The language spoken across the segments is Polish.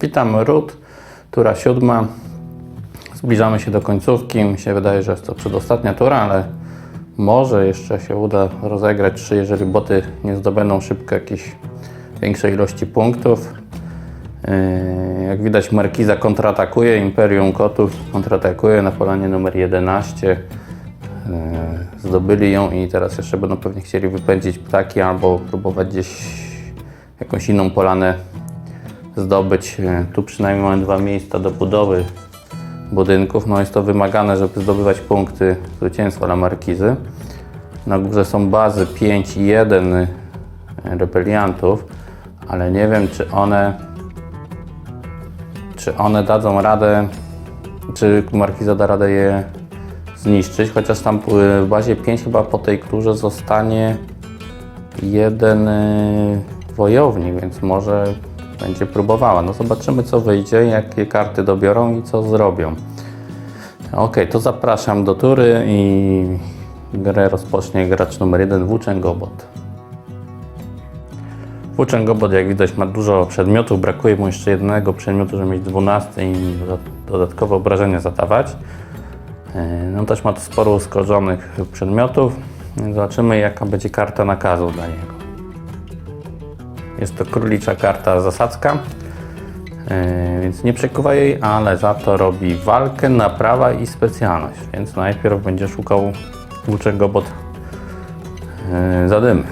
Witam Ród, tura siódma. Zbliżamy się do końcówki. Mi się wydaje, że jest to przedostatnia tura, ale może jeszcze się uda rozegrać trzy, jeżeli boty nie zdobędą szybko jakiejś większej ilości punktów. Yy, Jak widać Markiza kontratakuje, Imperium Kotów kontratakuje na polanie numer 11. Yy, Zdobyli ją i teraz jeszcze będą pewnie chcieli wypędzić ptaki albo próbować gdzieś jakąś inną polanę zdobyć. E, Tu przynajmniej mamy dwa miejsca do budowy budynków. No jest to wymagane, żeby zdobywać punkty zwycięstwa dla Markizy. Na górze są bazy 5 i 1 rebeliantów, ale nie wiem czy one czy one dadzą radę, czy Markiza da radę je zniszczyć, chociaż tam w bazie 5 chyba po tej turze zostanie jeden wojownik, więc może będzie próbowała. No zobaczymy co wyjdzie, jakie karty dobiorą i co zrobią. Ok, to zapraszam do tury i grę rozpocznie gracz numer 1 Włóczęgobot. Włóczęgobot jak widać ma dużo przedmiotów, brakuje mu jeszcze jednego przedmiotu, żeby mieć 12 i doda- dodatkowe obrażenia zadawać. Yy, No też ma sporo uszkodzonych przedmiotów. Zobaczymy jaka będzie karta nakazu dla niego. Jest to królicza karta zasadzka, yy, więc nie przekuwa jej, ale za to robi walkę, naprawa i specjalność. Więc najpierw będzie szukał włóczęgobot yy, zadymy.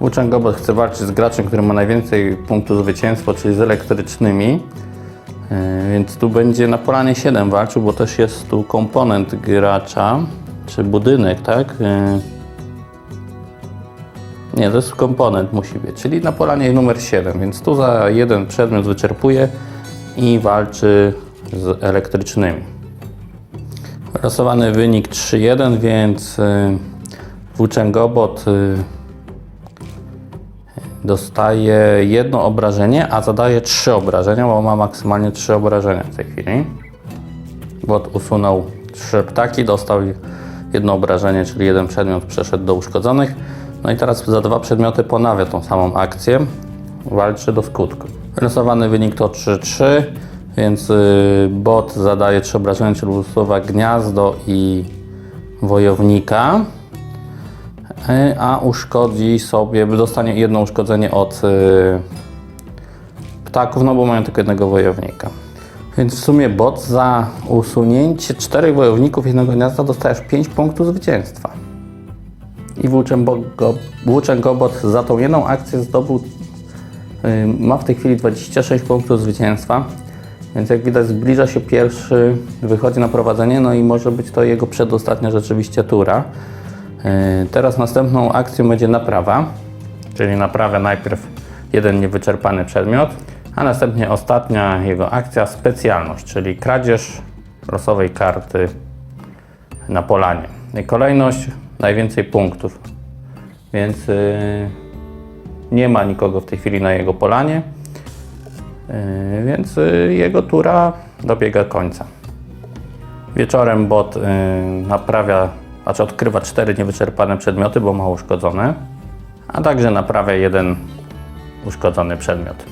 Włóczęgobot chce walczyć z graczem, który ma najwięcej punktów zwycięstwa, czyli z elektrycznymi. Yy, Więc tu będzie na polanie 7 walczył, bo też jest tu komponent gracza, czy budynek, tak? Nie, to jest komponent musi być, czyli na polanie numer 7, więc tu za jeden przedmiot wyczerpuje i walczy z elektrycznymi. Losowany wynik 3-1, więc yy, Włóczęgobot yy, dostaje jedno obrażenie, a zadaje trzy obrażenia, bo ma maksymalnie trzy obrażenia w tej chwili. Bot usunął trzy ptaki, dostał jedno obrażenie, czyli jeden przedmiot przeszedł do uszkodzonych. No i teraz za dwa przedmioty ponawia tą samą akcję. Walczy do skutku. Losowany wynik to 3-3, więc y, bot zadaje trzy obrażenia, czyli usuwa gniazdo i wojownika. E, a uszkodzi sobie, dostanie jedno uszkodzenie od y, ptaków, no bo mają tylko jednego wojownika. Więc w sumie bot za usunięcie czterech wojowników jednego gniazda dostajesz 5 punktów zwycięstwa. I Włóczęgo- Włóczęgobot za tą jedną akcję zdobył, y, ma w tej chwili 26 punktów zwycięstwa. Więc jak widać zbliża się pierwszy, wychodzi na prowadzenie, no i może być to jego przedostatnia rzeczywiście tura. Yy, Teraz następną akcją będzie naprawa, czyli naprawia najpierw jeden niewyczerpany przedmiot, a następnie ostatnia jego akcja specjalność, czyli kradzież losowej karty na polanie. Kolejność najwięcej punktów, więc yy, nie ma nikogo w tej chwili na jego polanie, yy, więc yy, jego tura dobiega końca. Wieczorem bot y, naprawia, znaczy odkrywa cztery niewyczerpane przedmioty, bo ma uszkodzone, a także naprawia jeden uszkodzony przedmiot.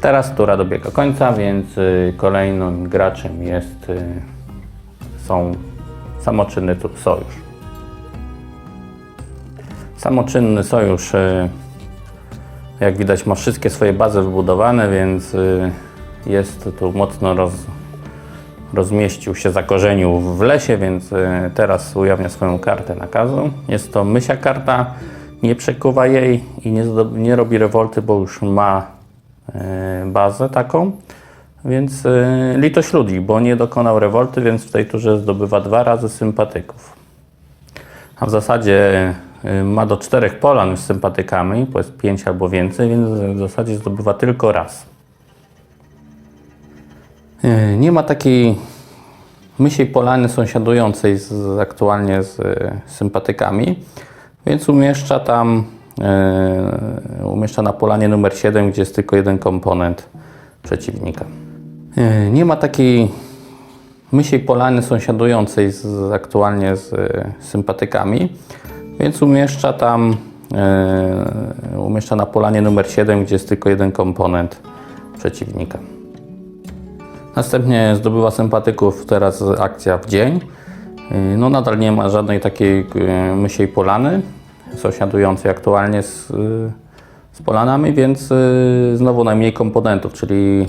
Teraz tura dobiega końca, więc y, kolejnym graczem jest y, są samoczynny sojusz. Samoczynny sojusz, y, jak widać, ma wszystkie swoje bazy wybudowane, więc y, jest tu mocno roz, rozmieścił się, zakorzenił w lesie, więc e, teraz ujawnia swoją kartę nakazu. Jest to mysia karta, nie przekuwa jej i nie, nie robi rewolty, bo już ma e, bazę taką. Więc e, litość ludzi, bo nie dokonał rewolty, więc w tej turze zdobywa dwa razy sympatyków. A w zasadzie e, ma do czterech polan z sympatykami, bo jest pięć albo więcej, więc w zasadzie zdobywa tylko raz. E, Nie ma takiej mysiej polany sąsiadującej z, aktualnie z e, sympatykami, więc umieszcza tam, umieszcza na polanie numer 7, gdzie jest tylko jeden komponent przeciwnika. Nie ma takiej mysiej polany sąsiadującej z, aktualnie z sympatykami, więc umieszcza tam, e, umieszcza na polanie numer 7, gdzie jest tylko jeden komponent przeciwnika. Następnie zdobywa sympatyków, teraz akcja w dzień. Yy, No nadal nie ma żadnej takiej yy, mysiej polany sąsiadującej aktualnie z, yy, z polanami, więc yy, znowu najmniej komponentów, czyli yy,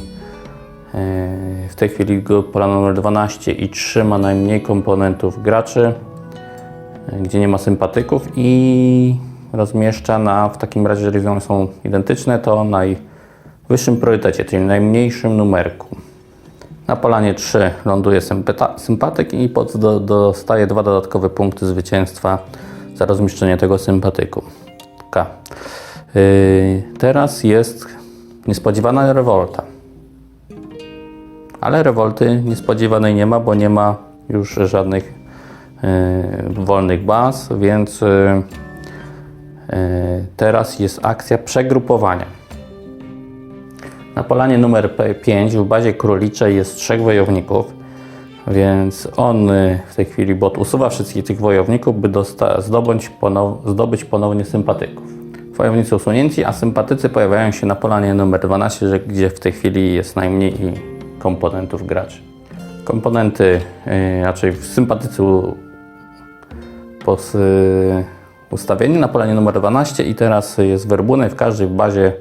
w tej chwili polana numer 12 i 3 ma najmniej komponentów graczy, yy, gdzie nie ma sympatyków i rozmieszcza na, w takim razie, jeżeli są identyczne, to najwyższym priorytecie, czyli najmniejszym numerku. Na polanie 3 ląduje sympatyk i pod do, dostaje dwa dodatkowe punkty zwycięstwa za rozmieszczenie tego sympatyku. K. Yy, teraz jest niespodziewana rewolta. Ale rewolty niespodziewanej nie ma, bo nie ma już żadnych wolnych baz, więc yy, yy, teraz jest akcja przegrupowania. Na polanie numer 5 w bazie króliczej jest trzech wojowników, więc on w tej chwili bot usuwa wszystkich tych wojowników, by ponow- zdobyć ponownie sympatyków. Wojownicy usunięci, a sympatycy pojawiają się na polanie numer 12, że- gdzie w tej chwili jest najmniej komponentów graczy. Komponenty, yy, raczej sympatycy pos, y, ustawieni na polanie numer 12 i teraz jest werbunek w każdej bazie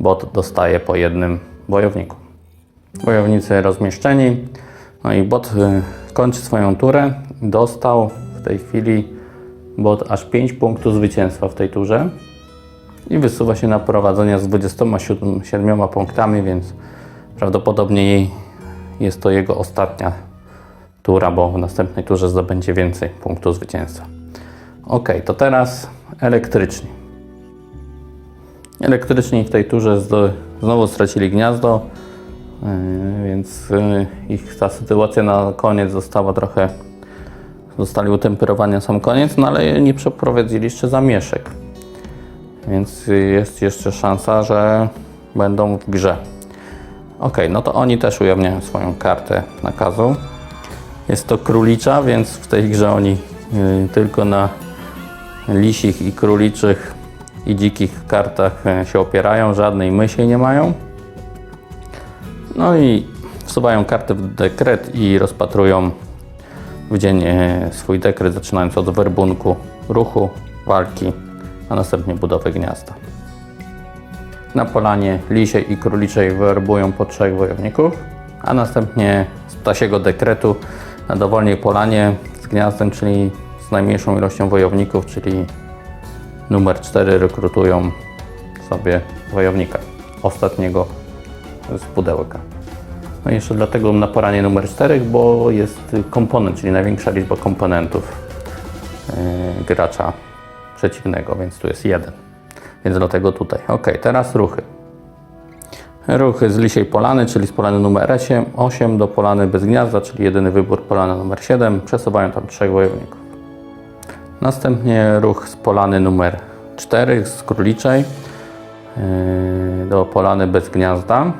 bot dostaje po jednym wojowniku. Wojownicy rozmieszczeni, no i bot y, kończy swoją turę. Dostał w tej chwili bot aż 5 punktów zwycięstwa w tej turze i wysuwa się na prowadzenie z 27 punktami, więc prawdopodobnie jest to jego ostatnia tura, bo w następnej turze zdobędzie więcej punktów zwycięstwa. Ok, to teraz elektrycznie. Elektryczni w tej turze znowu stracili gniazdo, yy, więc yy, ich ta sytuacja na koniec została trochę. Zostali utemperowani na sam koniec, no ale nie przeprowadzili jeszcze zamieszek. Więc jest jeszcze szansa, że będą w grze. Ok, no to oni też ujawniają swoją kartę nakazu. Jest to królicza, więc w tej grze oni yy, tylko na lisich i króliczych i dzikich kartach e, się opierają, żadnej myśli nie mają. No i wsuwają kartę w dekret i rozpatrują w dzień e, swój dekret, zaczynając od werbunku, ruchu, walki, a następnie budowy gniazda. Na polanie lisiej i króliczej werbują po trzech wojowników, a następnie z ptasiego dekretu na dowolnej polanie z gniazdem, czyli z najmniejszą ilością wojowników, czyli numer 4 rekrutują sobie wojownika, ostatniego z pudełka. No i jeszcze dlatego na poranie numer 4, bo jest komponent, czyli największa liczba komponentów yy, gracza przeciwnego, więc tu jest jeden. Więc dlatego tutaj. Ok, teraz ruchy. Ruchy z lisiej polany, czyli z polany numer 8, 8 do polany bez gniazda, czyli jedyny wybór polana numer 7. Przesuwają tam trzech wojowników. Następnie ruch z polany numer 4 z króliczej yy, do polany bez gniazda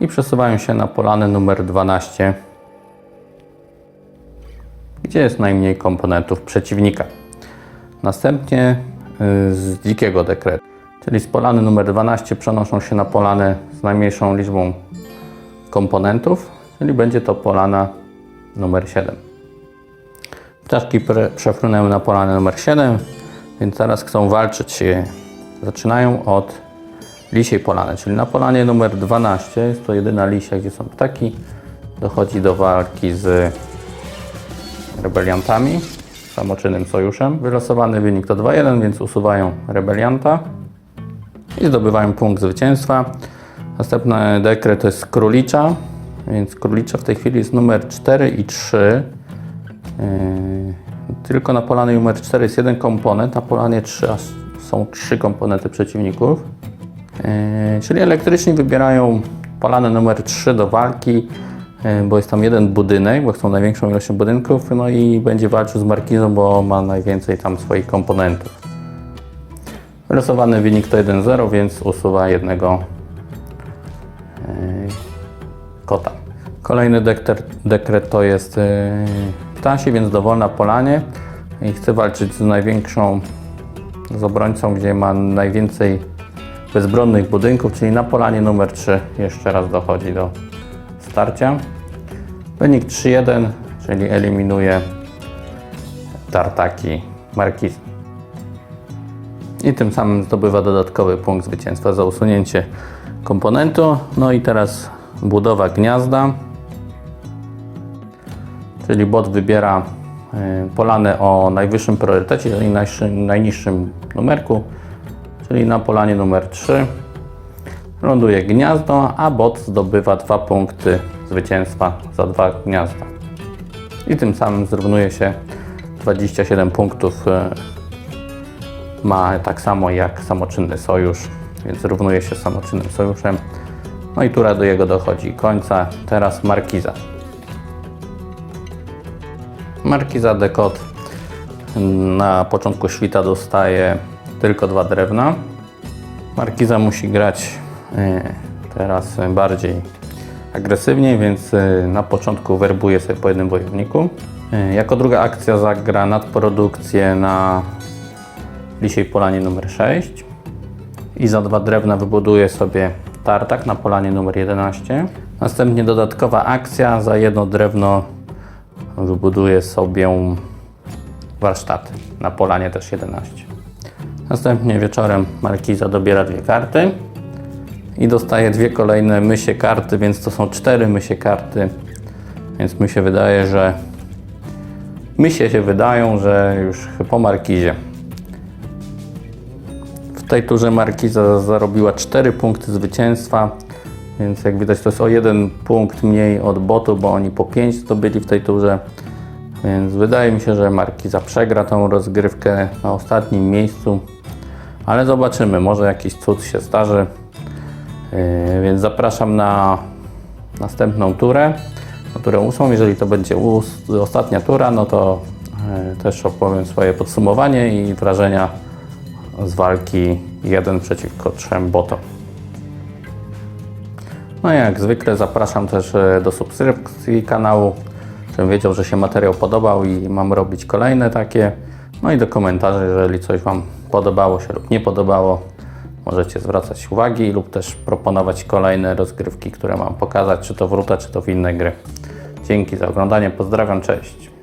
i przesuwają się na polanę numer 12, gdzie jest najmniej komponentów przeciwnika. Następnie yy, z dzikiego dekretu, czyli z polany numer 12 przenoszą się na polanę z najmniejszą liczbą komponentów, czyli będzie to polana numer 7. Ptaszki przefrunęły na polanę numer 7, więc teraz chcą walczyć. Zaczynają od lisiej polany, czyli na polanie numer 12, jest to jedyna lisia, gdzie są ptaki. Dochodzi do walki z rebeliantami, samoczynnym sojuszem. Wylosowany wynik to 2-1, więc usuwają rebelianta i zdobywają punkt zwycięstwa. Następny dekret to jest królicza, więc królicza w tej chwili jest numer 4 i 3. Yy, Tylko na polanie numer 4 jest jeden komponent, na polanie 3 aż są trzy komponenty przeciwników. Yy, Czyli elektryczni wybierają polanę numer 3 do walki, yy, bo jest tam jeden budynek, bo chcą największą ilość budynków, no i będzie walczył z markizą, bo ma najwięcej tam swoich komponentów. Wylosowany wynik to 1-0, więc usuwa jednego yy, kota. Kolejny dekter, dekret to jest yy, ptasi, więc dowolna polanie i chce walczyć z największą z obrońcą, gdzie ma najwięcej bezbronnych budynków, czyli na polanie numer 3 jeszcze raz dochodzi do starcia. Wynik 3-1, czyli eliminuje tartaki markizy. I tym samym zdobywa dodatkowy punkt zwycięstwa za usunięcie komponentu. No i teraz budowa gniazda. Czyli bot wybiera y, polanę o najwyższym priorytecie, czyli najniższym, najniższym numerku, czyli na polanie numer 3 ląduje gniazdo, a bot zdobywa dwa punkty zwycięstwa za dwa gniazda. I tym samym zrównuje się 27 punktów. Ma tak samo jak samoczynny sojusz, więc równuje się samoczynnym sojuszem. No i tura do jego dochodzi końca. Teraz markiza. Markiza Dekot na początku świta dostaje tylko dwa drewna. Markiza musi grać e, teraz bardziej agresywnie, więc e, na początku werbuje sobie po jednym wojowniku. E, Jako druga akcja zagra nadprodukcję na Lisiej Polanie numer 6 i za dwa drewna wybuduje sobie tartak na polanie numer 11. Następnie dodatkowa akcja za jedno drewno wybuduje sobie warsztaty na polanie też 11. Następnie wieczorem Markiza dobiera dwie karty i dostaje dwie kolejne mysie karty, więc to są cztery mysie karty. Więc mi się wydaje, że mysie się wydają, że już po Markizie. W tej turze Markiza zarobiła 4 punkty zwycięstwa, więc jak widać to jest o jeden punkt mniej od botu, bo oni po 5 zdobyli w tej turze. Więc wydaje mi się, że Markiza przegra tą rozgrywkę na ostatnim miejscu. Ale zobaczymy, może jakiś cud się zdarzy. Yy, więc zapraszam na następną turę, na turę ósmą. Jeżeli to będzie ostatnia tura, no to yy, też opowiem swoje podsumowanie i wrażenia z walki 1 przeciwko 3 botom. No i jak zwykle zapraszam też e, do subskrypcji kanału, żebym wiedział, że się materiał podobał i mam robić kolejne takie. No i do komentarzy, jeżeli coś Wam podobało się lub nie podobało, możecie zwracać uwagi lub też proponować kolejne rozgrywki, które mam pokazać, czy to w czy to w inne gry. Dzięki za oglądanie, pozdrawiam, cześć.